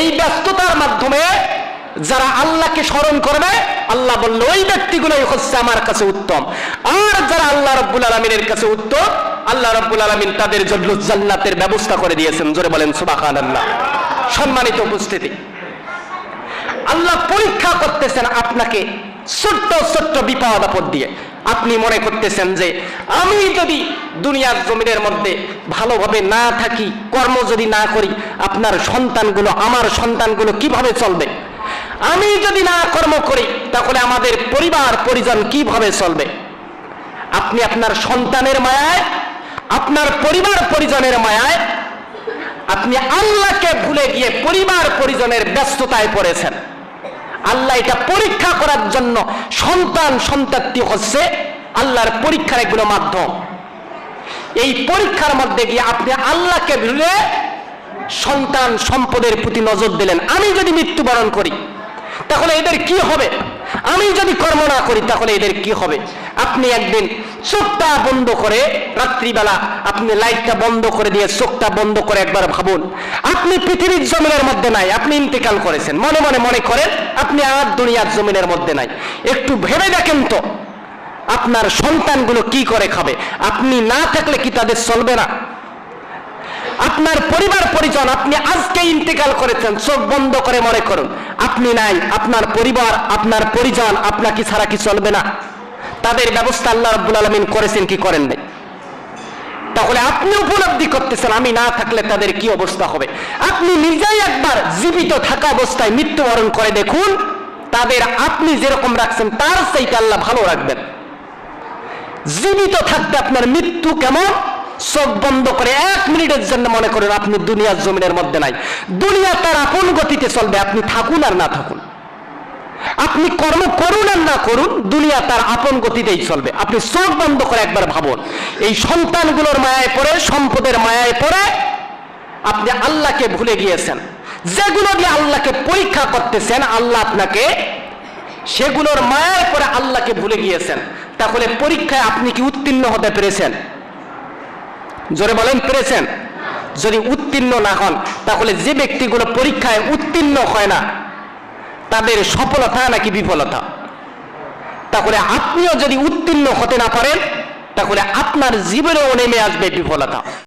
এই ব্যস্ততার মাধ্যমে যারা আল্লাহকে স্মরণ করবে, আল্লাহ বলল, ওই ব্যক্তিগুলোই হচ্ছে আমার কাছে উত্তম। আর যারা আল্লাহ রব্বুল আলমিনের কাছে উত্তম, আল্লাহ রব্বুল আলমিন তাদের জন্য জান্নাতের ব্যবস্থা করে দিয়েছেন। জোরে বলেন সুবাহান আল্লাহ সম্মানিত উপস্থিতি। আল্লাহ পরীক্ষা করতেছেন আপনাকে ছোট্ট ছোট্ট বিপদ আপদ দিয়ে। আপনি মনে করতেছেন যে আমি যদি দুনিয়ার জমিনের মধ্যে ভালোভাবে না থাকি, কর্ম যদি না করি, আপনার সন্তানগুলো, আমার সন্তানগুলো কীভাবে চলবে? আমি যদি না কর্ম করি, তাহলে আমাদের পরিবার, পরিজন কীভাবে চলবে? আপনি আপনার সন্তানের মায়ায়, আপনার পরিবার, পরিজনের মায়ায়, আপনি আল্লাহকে ভুলে গিয়ে পরিবার, পরিজনের ব্যস্ততায় পড়েছেন। আল্লাহ এটা পরীক্ষা করার জন্য সন্তান সন্তানটি হচ্ছে আল্লাহর পরীক্ষার এগুলো মাধ্যম। এই পরীক্ষার মধ্যে গিয়ে আপনি আল্লাহকে ভুলে সন্তান সম্পদের প্রতি নজর দিলেন। আমি যদি মৃত্যুবরণ করি, তাহলে এদের কি হবে? আমি যদি কর্ম না করি, তাহলে এদের কি হবে? আপনি একদিন চোখটা বন্ধ করে রাত্রিবেলা আপনি লাইটটা বন্ধ করে দিয়ে চোখটা বন্ধ করে একবার ভাবুন, আপনি পৃথিবীর জমিনের মধ্যে নাই, আপনি ইন্তেকাল করেছেন। মনে মনে মনে করেন, আপনি আর দুনিয়ার জমিনের মধ্যে নাই। একটু ভেবে দেখেন তো, আপনার সন্তানগুলো কি করে খাবে? আপনি না থাকলে কি তাদের চলবে না? আপনার পরিবার পরিজন, আপনি আজকে ইন্তেকাল করেছেন, চোখ বন্ধ করে মনে করুন। আপনি নাই, আপনার পরিবার, আপনার পরিজন, আপনাকে ছাড়া কি চলবে না। তাদের ব্যবস্থা আল্লাহ রব্বুল আলমিন করেছেন, কি করেন নাই? তাহলে আপনি উপলব্ধি করতেছেন, আমি না থাকলে তাদের কি অবস্থা হবে? আপনি নিজেই একবার জীবিত থাকা অবস্থায় মৃত্যুবরণ করে দেখুন, তাদের আপনি যেরকম রাখছেন, তার সেইটা আল্লাহ ভালো রাখবেন। জীবিত থাকতে আপনার মৃত্যু কেমন? চোখ বন্ধ করে এক মিনিটের জন্য মনে করেন আপনি দুনিয়ার জমিনের মধ্যে নাই। দুনিয়া তার আপন গতিতে চলবে, আপনি থাকুন আর না থাকুন। আপনি কর্ম করুন আর না করুন, দুনিয়া তার আপন গতিতেই চলবে। আপনি চোখ বন্ধ করে একবার ভাবুন, এই সন্তানগুলোর মায়ায় পড়ে, সম্পদের মায়ায় পড়ে, আপনি আল্লাহকে ভুলে গিয়েছেন। যেগুলো দিয়ে আল্লাহকে পরীক্ষা করতেছেন, আল্লাহ আপনাকে সেগুলোর মায়ায় পরে আল্লাহকে ভুলে গিয়েছেন। তাহলে পরীক্ষায় আপনি কি উত্তীর্ণ হতে পেরেছেন? জোরে বলেন, পেরেছেন? যদি উত্তীর্ণ না হন, তাহলে যে ব্যক্তিগুলো পরীক্ষায় উত্তীর্ণ হয় না, তাদের সফলতা নাকি বিফলতা? তাহলে আপনিও যদি উত্তীর্ণ হতে না পারেন, তাহলে আপনার জীবনেও নেমে আসবে বিফলতা।